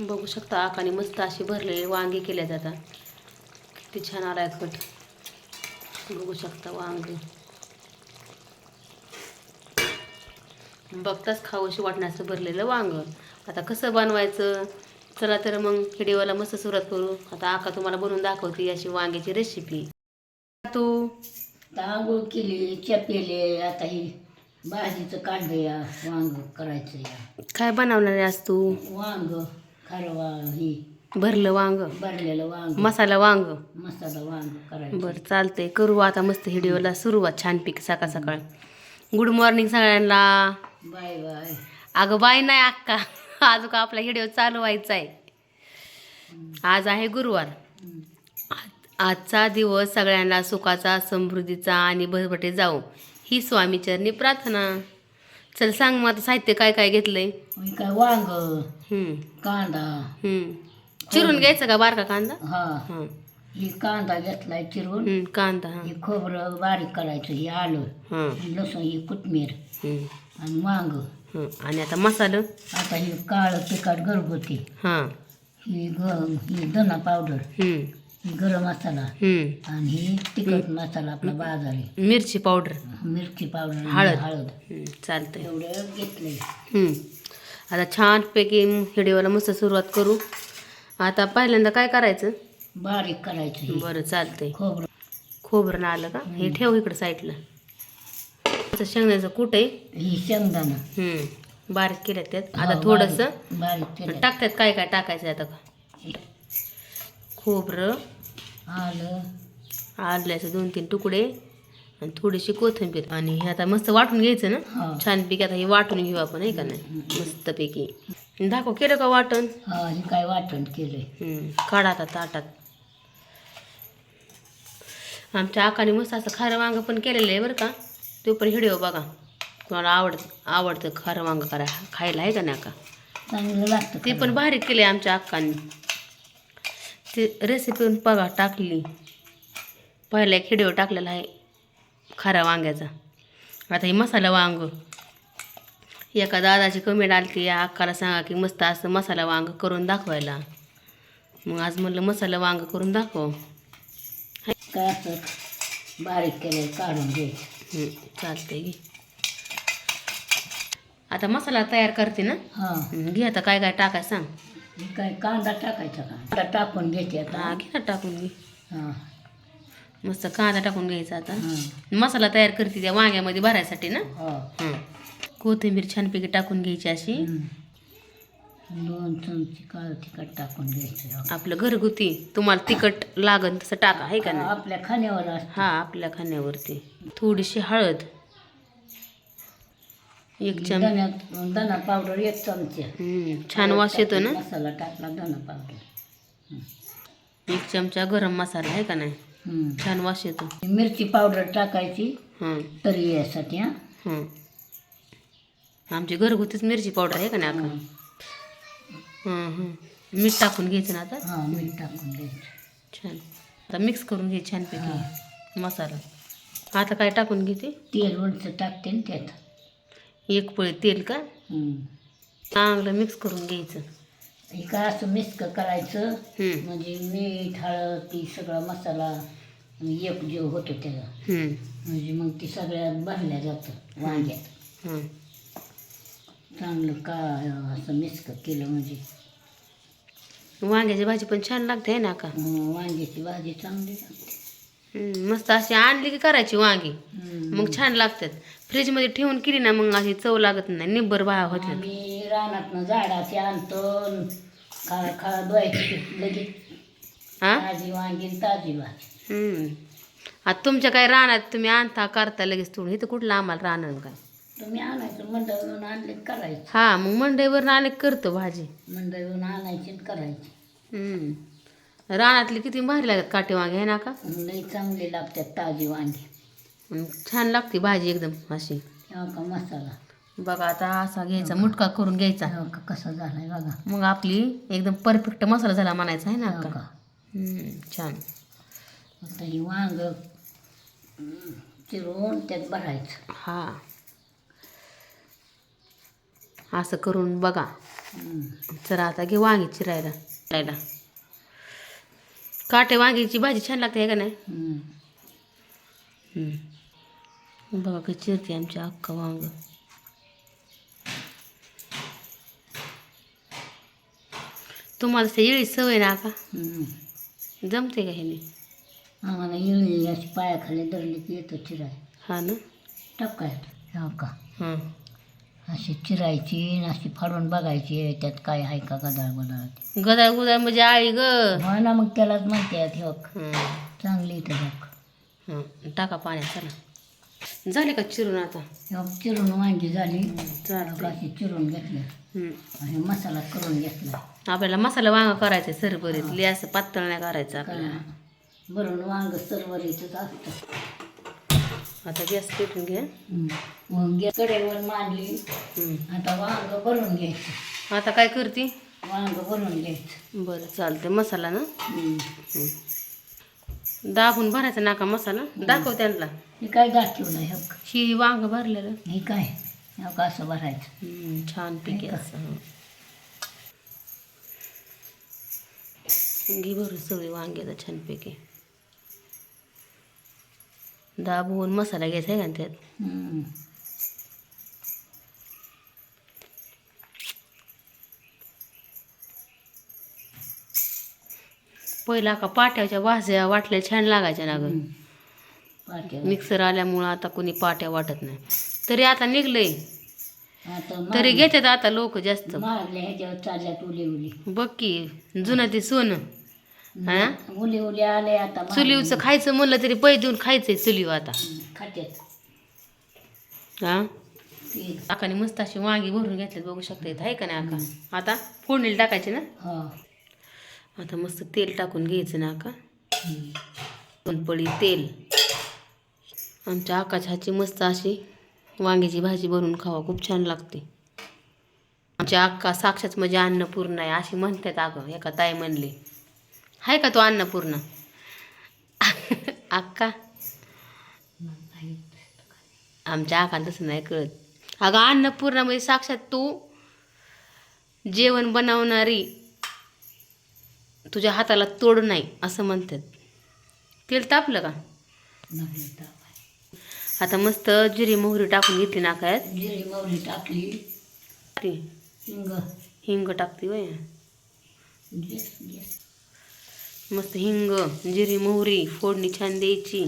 बघू शकता आकाने मस्त अशी भरलेले वांगे केल्या जातात. किती छान आलाय कट. बघू शकता वांगे. बघताच खावंशी वाटण्याचं भरलेलं वांग. आता कसं बनवायचं? चला तर मग व्हिडिओला मस्त सुरुवात करू. आता आका तुम्हाला बनवून दाखवते अशी वांग्याची रेसिपी तू आंघोळ केली चपेले आता ही भाजीचं काढलं या वांग करायचं या. काय बनवणार आहे आज तू? वांग. खारवा ही. भरलं वांग. भरलेलं वांग. मसाला वांग. मसाला वांग करायचं. बरं चालतंय. करू आता मस्त व्हिडिओला सुरुवात छानपैकी सकाळ सकाळ. गुड मॉर्निंग सगळ्यांना. Bye bye. अगं बाई नाही अक्का. आज का आपला व्हिडिओ चालू व्हायचा आहे? आज आहे गुरुवार. आज- आजचा दिवस सगळ्यांना सुखाचा समृद्धीचा आणि भरभटे जाऊ ही स्वामीचरणी प्रार्थना. चल सांग मग आता साहित्य काय काय घेतलंय? काय वांग हम्म, कांदा. हम्म. चिरून घ्यायचं का बारका कांदा? हा. हां ही कांदा घेतलाय चिरून. हम्म, कांदा हां. हे खोबरं बारीक करायचं हे आलं. हां लसूण ही कोथमीर हम्म, आणि वांग. आणि आता मसाला? आता ही काळं तिखट घरगुती. हां. ही ग ही धना पावडर. हम्म, गरम मसाला हम्म. आणि ही तिखट मसाला आपला बाजारी. मिरची पावडर. मिरची पावडर हळद. हळद. हम्म, चालतंय. एवढं घेतलंय. हम्म. आता छानपैकी व्हिडिओला मस्त सुरुवात करू. आता पहिल्यांदा काय करायचं? बारीक करायचं हे. बरं चालतंय. खोबरं. खोबरं आलं का? हे ठेव इकडं साईडला. आता शेंगण्याचं कूट आहे. ही शेंगदाणा. हम्म. बारीक केलं त्यात. हा, आता थोडंसं बारीक- बारीक केलं टाकतात. काय काय टाकायचं आता खोबरं. आलं. आल्याचे दोन तीन तुकडे आणि थोडीशी कोथिंबीर. आणि हे आता मस्त वाटून घ्यायचं ना? छानपैकी आता हे वाटून घेऊ आपण आहे का नाही? मस्तपैकी दाखव केलं का वाटण? काय वाटण हम्म, काढा आता ताटात. आमच्या आकाने मस्त असं खारं वांग पण केलेलं आहे बरं का? तो पण व्हिडिओ बघा. तुम्हाला आवड आवडतं खारं वांग करा खायला आहे का नाही का ते पण भारी केले आमच्या अक्कांनी ते रेसिपी बघा टाकली. पहिला एक व्हिडिओ टाकलेला आहे खारा वांग्याचा. आता हे मसाला वांग. एका दादाची कमेंट आली की या अक्काला सांगा की मस्त असं मसाला वांग करून दाखवायला. मग आज म्हणलं मसाला वांग करून दाखव. काय असं बारीक केलं काढून हं, चालतंय घे. आता मसाला तयार करते ना? हा. घे आता काय काय टाकाय सांग. काय कांदा टाकायचा कांदा टाकून घ्यायचे हा आता घे ना टाकून घे. हा. मस्त कांदा टाकून घ्यायचा आता. हा. मसाला तयार करते त्या वांग्यामध्ये भरायसाठी ना? हा. हं. कोथिंबीर छानपैकी टाकून घ्यायची अशी. दोन चमचे काळं तिखट टाकून घ्यायचं. आपलं घरगुती. तुम्हाला तिखट लागन तसं टाका आहे का नाही? आपल्या खाण्यावर असतं. हा आपल्या खाण्यावरती. थोडीशी हळद. एक चम धन्यात धना पावडर एक चमचे. छान वास येतो ना? मसाला टाकला धना पावडर. एक चमचा गरम मसाला आहे का नाही? हम्म. छान वास येतो. मिरची पावडर टाकायची. हां. तरी यासाठी हा. हां. आमची घरगुतीच मिरची पावडर आहे का नाही हां हां. मीठ टाकून घ्यायचं ना आता? हा मीठ टाकून घ्यायचं. छान. आता मिक्स करून घे छानपैकी मसाला. आता काय टाकून घेते? तेल वरचं टाकते ना त्यात. एक पळी तेल का. चांगलं मिक्स करून घ्यायचं. हे काय असं मिक्स करायचं? म्हणजे मीठ हळद ती सगळा मसाला एक जीव होतो त्याचा हं, म्हणजे मग ती सगळ्यात भरल्या जातं वांग्यात. चांगलं का असं मिक्स केलं म्हणजे? वांग्याची भाजी पण छान लागते आहे ना का? अं, वांग्याची भाजी चांगली लागते. मस्त अशी आणली की करायची वांगी. मग छान लागतात. फ्रीजमध्ये ठेवून केली ना मग अशी चव लागत नाही. निब्बर बा होते आम्ही रानातनं झाडाचे आणतो खा खा धुवायची लगेच हा ताजी वांगी आणि ताजी भाजी. हम्म. आता तुमच्या काय रानात तुम्ही आणता करता लगेच तुम्ही इथं कुठलं आम्हाला राहणार काय तुम्ही आणायचं मंडळून आणले की करायचं. हा मग मंडईवर आले करतो भाजी. मंडळून आणायची आणि करायची. हम्म. रानातली किती भारी लागत काटे वांगे आहे ना का? लई चांगली लागतात ताजी वांगी. छान लागते भाजी एकदम अशी. तेव्हा का मसाला. बघा आता असा घ्यायचा मुटका करून घ्यायचा. तेव्हा का कसा झालाय बघा. मग आपली एकदम परफेक्ट मसाला झाला म्हणायचा आहे ना तेव्हा का? का. हम्म, छान. आता ही वांग चिरून त्यात भरायचं. हा. असं करून बघा. चला आता घे वांगी चिरायला चिरायला. काटे वांगीची भाजी छान लागते आहे का नाही? हम्म. बघा कशी चिरते आमची अक्का वांग. तुम्हाला ते येळी सवय ना का? हम्म. जमते का ह्याने आम्हाला इळी अशी पायाखाली धरली की येतो चिराय हा ना? टपकाय हो का? हां. अशी चिरायची आणि अशी फाडून बघायची त्यात काय आहे का गदाळ बदाळ गदा गुदा म्हणजे आळी ग. हो ना मग त्यालाच म्हणते हो हं. चांगली इथं बघ. हं. टाका पाण्यात चला. झाले का चिरून आता? हो, चिरून वांगी झाली. अशी चिरून घेतली. आणि मसाला करून घेतला. आपल्याला मसाला वांग करायचं सरभरीत लय असं पातळ नाही करायचं आपल्याला. भरून वांग सरवरीचंच असतं. आता गॅस पेटून घ्या मग गॅस कडेवर मांडली. आता वांग भरून घ्यायचं. आता काय करते? वांग भरून घ्यायचं. बरं चालते मसाला ना. दाबून भरायचा नाका मसाला. दाखव त्यांना. हे काय दाखवलं नाही हो का? ही वांग भरलेलं. हे काय? हो का असं भरायचं. छान पिके? असं. घे भरून सगळी वांग्याचं छान पिके दाबून मसाला घ्यायचा आहे का त्यात. पहिला का पाट्याच्या भाज्या वाटल्या छान लागायच्या ना. मिक्सर आल्यामुळं आता कोणी पाट्या वाटत नाही. तरी आता निघलंय. तरी घेतात आता लोक जास्त. बघ की जुनं ते सोनं. हा? उली उली आले आता. चुलीवचं खायचं म्हणलं तरी पै देऊन खायचंय चुलीव आता. खात्यात. हा? ते. आकाने मस्त अशी वांगी भरून घेतल्यात बघू शकता इथं आहे का नाही आका? आता फोडणीला टाकायची ना? हो. आता मस्त तेल टाकून घ्यायचं ना आका. हम्म. दोन पळी तेल. आमच्या आकाच्या हातची मस्त अशी वांग्याची भाजी बनवून खावा खूप छान लागते. आमच्या अक्का साक्षात म्हणजे अन्नपूर्ण आहे अशी म्हणतात अगं एका ताई म्हणली. आहे का तो अन्नपूर्ण अक्का? आमच्या आका तसं नाही कळत. अगं अन्नपूर्णा म्हणजे साक्षात तू जेवण बनवणारी तुझ्या हाताला तोड नाही असं म्हणतात. तेल तापलं का. आता मस्त जिरी मोहरी टाकून घेतली नाकायात जिरी मोहरी टाकली. ती हिंग. हिंग टाकते वय मस्त हिंग जिरी मोहरी फोडणी छान द्यायची.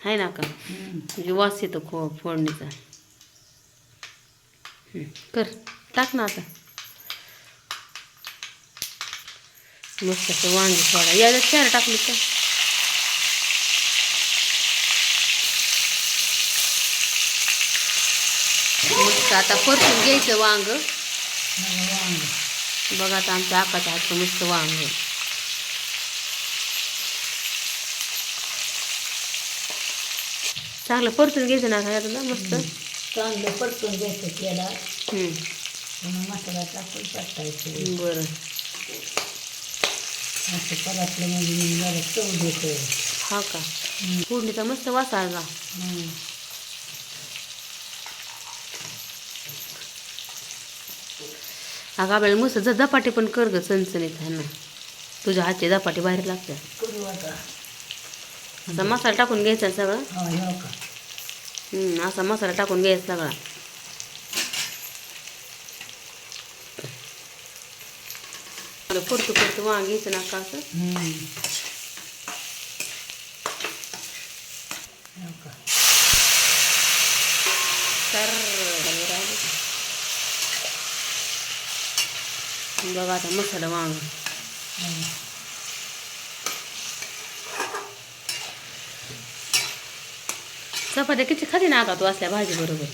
आहे ना का? म्हणजे वास येतो खो फोडणीचा. कर टाक ना आता. मस्त असं वांगी फोडा याच्यात चार टाकली का मस्त आता परतून घ्यायचं वांग. वांग बघा आता आमच्या आकाच्या हातचं मस्त वांग चांगलं परतून घ्यायचं ना काय ना मस्त. चांगलं परतून घ्यायचं त्याला मसाला टाकून टाकायचं. बरं. असं परतलं म्हणजे मी जरा चव देतो हा का? फोडणीचा मस्त वास आला. अगं आपल्याला मस्त धपाटे पण कर ग चणचणीत आहे ना? तुझ्या हातचे धपाटे बाहेर लागतात. असा मसाला टाकून घ्यायचा सगळं. असा मसाला टाकून घ्यायचा सगळा. परतू परतू वांग घ्यायचं ना का असं? बघा. आता मसाला वांग. चपात्या किती खाते ना का तू असल्या भाजी बरोबर?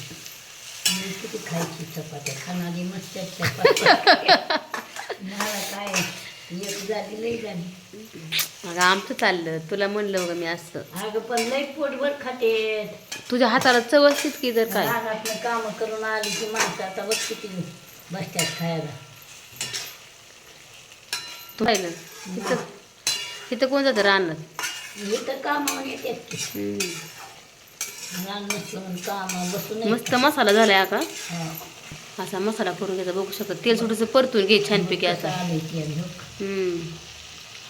मी किती खायची चपात्या? खाणारी मस्त चपात्या. मला काय एक झाली लई झाली. अगं आमचं चाललं. तुला म्हणलं बघा मी असं. अगं पण लई पोटभर खाते. तुझ्या हाताला चव असतीच की जर काय? रानातनं कामं करून आली की माणसं आता बघ किती बसतात खायला. तू पाहिलं इथं इथं कोण जातं रानात? हे तर कामावर येतात की. हम्म. मस्त मसाला झालाय का हा. असा मसाला करून घ्यायचा बघू शकत तेल सुटचं परतून घे छानपैकी असा.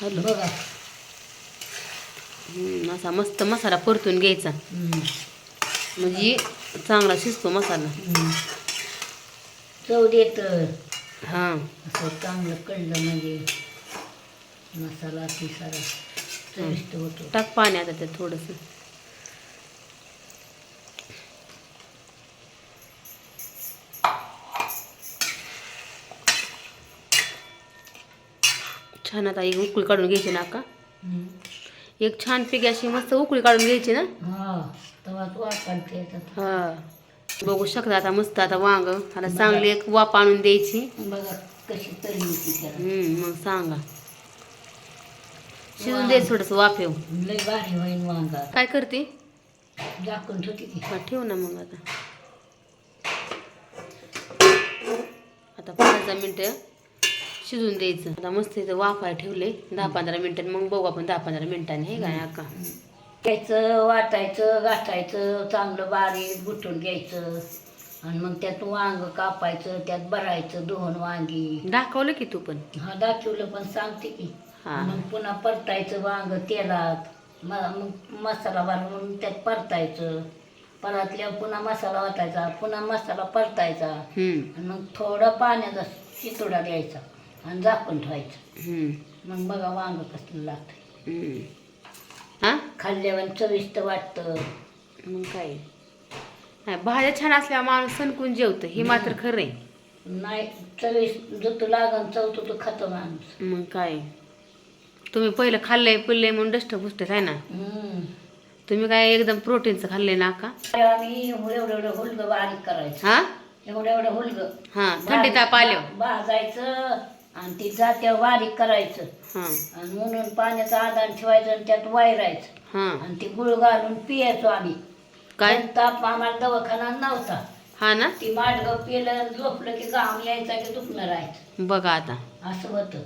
हॅलो असा मस्त मसाला परतून घ्यायचा. म्हणजे चांगला शिजतो मसाला. चव देत हां असं चांगलं कळलं म्हणजे मसाला चविष्ट होतो टाक पाणी आता त्यात थोडंसं छान आता एक उकळी काढून घ्यायची ना का. एक छान पैकी अशी मस्त उकळी काढून घ्यायची ना. हा. हा. बघू शकता आता मस्त आता वांग. आता चांगली एक वाप आणून द्यायची. मग सांगा. शिजून द्यायचं थोडंसं वाफेव काय करते? ठेव ना मग आता. आता पाच दहा मिनटं. शिजून द्यायचं. आता मस्त इथं वाफाय ठेवले दहा पंधरा मिनिटांनी मग बघू आपण दहा पंधरा मिनिटांनी हे काय अक्का? घ्यायचं वाटायचं गाठायचं चांगलं बारीक गुटून घ्यायचं. आणि मग त्यात वांग कापायचं त्यात भरायचं दोन वांगी. दाखवलं की तू पण. हा दाखवलं पण सांगते की. हा. मग पुन्हा परतायचं वांग तेलात. मग मसाला बनवून त्यात परतायचं. परतल्यावर पुन्हा मसाला वाटायचा पुन्हा मसाला परतायचा. मग थोडा पाण्याचा शितोडा द्यायचा. आणि झाकून ठेवायचं. मग बघा वांग कसलं लागतं हा? खाल्ल्यावर चविष्ट वाटतं. मग काय? भाज्या छान असल्या माणूस सणकून जेवतं हे मात्र खरं आहे. नाही चविष्ट जो तो लागन चवतो तो खातो माणूस. मग काय? तुम्ही पहिलं खाल्लंय पिल्लंय म्हणून डस्ट पुष्ट आहे ना? हम्म. तुम्ही काय एकदम प्रोटीनचं खाल्लंय ना का? आम्ही एवढं एवढं हुलगं बारीक करायचं. हा? एवढं एवढं हुलगं. हा थंडी ताप आल्यावर. भाजायचं आणि ती जात्यावर बारीक करायचं. हा. आणि म्हणून पाण्याचं आदान ठेवायचं आणि त्यात वायरायचं हा. आणि ती गुळ घालून पियायचो आम्ही. काय? पण ताप आम्हाला दवाखाना नव्हता. हा ना? ती माडगं पिलं आणि झोपलं की घाम यायचा की दुखणं राहायचं. बघा आता. असं होतं.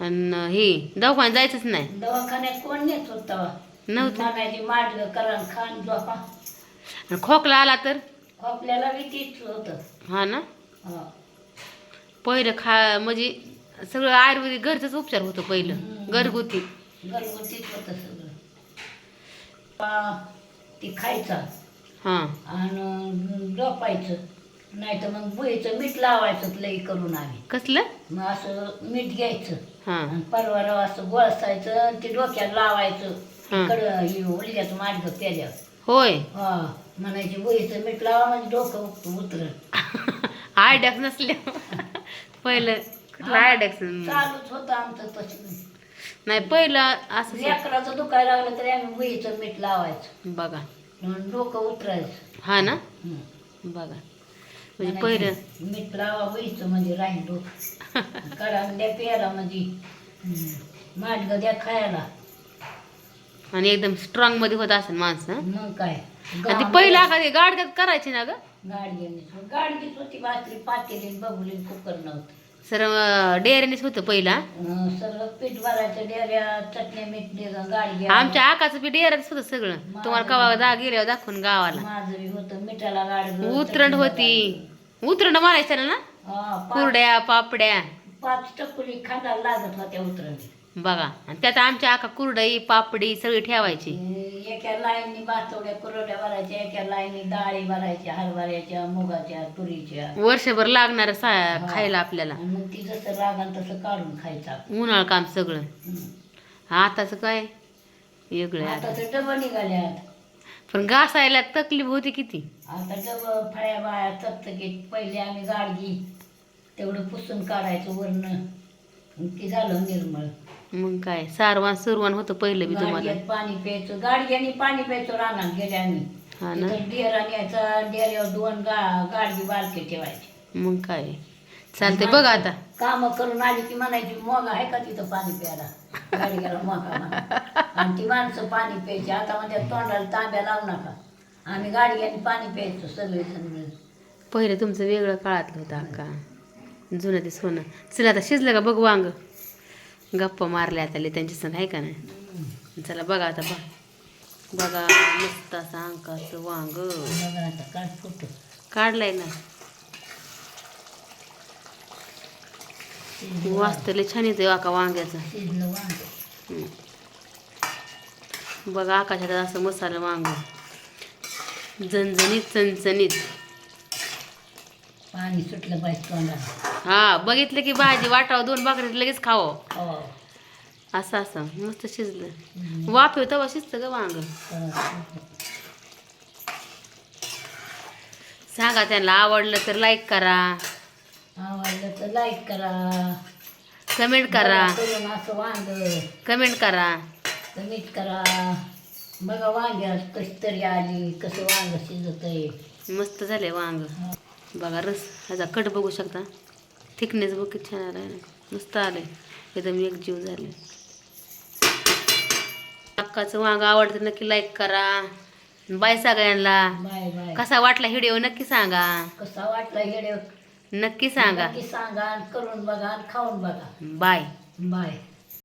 आणि हे दवाखान्यात जायचंच नाही? दवाखान्यात कोण नेत होता नव्हतं. म्हणायची माडगं करा आणि खान झोपा. आणि खोकला आला तर? खोकल्याला बी तीच होतं. हा ना? हा. पहिलं खा म्हणजे सगळं आयुर्वेदिक घरचंच उपचार होतं पहिलं. घरगुती. घरगुतीच होतं सगळं. आ, ती खायचा. हा. आणि झोपायचं. नाही तर मग बुईचं मीठ लावायचं लई करून आम्ही. कसलं? मग असं मीठ घ्यायचं. हा. आणि परवारा असं गोळसायचं आणि ते डोक्यात लावायचं. हा. इकडं उलग्याचं होय. हा. म्हणायचे बुईचं मीठ लावा म्हणजे डोकं उतरत आयडॅक्स नसल्या. पहिलं कुठलं चालूच होतं आमचं तसं नाही पहिलं असं लेकराचं दुखायला लागलं तरी आम्ही बुईचं मीठ लावायचं. बघा. म्हणून डोकं उतरायचं. हा ना? हं. बघा. म्हणजे पहिलं मीठ लावा बुईचं म्हणजे राहील डोकं. कडा द्या प्यायला म्हणजे. माडगं द्या खायला. आणि एकदम स्ट्रॉंगमध्ये होत असेल माणसं हं? मग काय? आणि ते पहिलं का गाडग्यात करायचे ना ग? गाडग्याने गाडगीच होती भाकरी पातेली बघुली कुकर नव्हतं. सर डेअरीनेच होतं पहिला? अं, सगळं पीठ भरायचं डेऱ्या चटण्या मीठ दे गाडग्या आमच्या आकाचं बी डेअरच होतं सगळं. तुम्हाला कवा दा गेल्यावर दाखवून गावाला. माझं बी होतं मिठाला गाडग उतरंड होती. उतरंड मारायचं ना? पाच कुरड्या पापड्या. पाच टकुली खांदाला लागत होत्या उतरंडी बघा. आणि त्यात आमच्या आका कुरडई पापडी सगळी ठेवायची. एका लाईननी बातवड्या कुरड्या भरायच्या एका लाईननी डाळी भरायच्या हरभऱ्याच्या मुगाच्या तुरीच्या. वर्षभर लागणार खायला आपल्याला. आणि मग ती जसं लागन तसं काढून खायचं आपण. उन्हाळ काम सगळं. आताच काय? वेगळं आहे आता. तर डबं निघाल्यात. पण घासायला तकलीफ होती किती? आता डबं फळ्या बाया चकचकीत. पहिले आम्ही गाडगी. तेवढं पुसून काढायचं वरनं. ती झालं निर्मळ. मग काय सारवान सुरवान होतं पहिलं बी तुम्हाला. गाडग्यात पाणी प्यायचं गाडग्यानी पाणी प्यायचं रानात गेले आम्ही. हा ना. तिथं डेरा न्यायचा डेऱ्यावर दोन गा गाडगी बारके ठेवायचे. मग काय चालतंय बघ आता. काम करून आली की म्हणायची मग आहे का तिथं पाणी प्यायला? गाडग्याला मोगा म्हणा आणि ती माणसं पाणी प्यायची. आता म्हणजे तोंडाला तांब्या लावू नका. आम्ही गाडग्याने पाणी प्यायचो सगळे मिळून पहिलं तुमचं वेगळं काळातलं होतं अक्का. जुनं ते सोनं. चला आता शिजलं का? बघ वांग. गप्पा मारल्या आता त्यांच्या संग आहे का नाही? चला बघा आता बघा. बघा मस्त असं अंकाचं वांग. काढलंय ना. वाचतले छान येतं हो आका वांग्याचं. बघा आकाशात असं मसाला वांग. झणझणीत चणचणीत. पाणी सुटलं पाहिजे तोंडाला. हा बघितलं की भाजी वाटावं दोन भाकरीत लगेच खावं. हो. असं असं मस्त शिजलं. वाफेव तवा शिजतं ग वांग. सांगा त्यांना आवडलं तर लाईक करा. आवडलं तर लाईक करा. कमेंट करा. बघा करून असं वांग. कमेंट करा. कमीत करा. बघा वांग्या कशी तरी आली कसं वांग शिजत आहे मस्त झाले वांग. बघा रस ह्याचा कट बघू शकता. थिकनेस बघ किती छान आला मस्त आले एकदम एकजीव झाले अक्काचं वांग आवडतं नक्की लाईक करा. बाय सगळ्यांना. कसा वाटला व्हिडिओ नक्की सांगा. कसा वाटला हेडे नक्की सांगा. नक्की सांगा करून बघा खाऊन बघा. Bye bye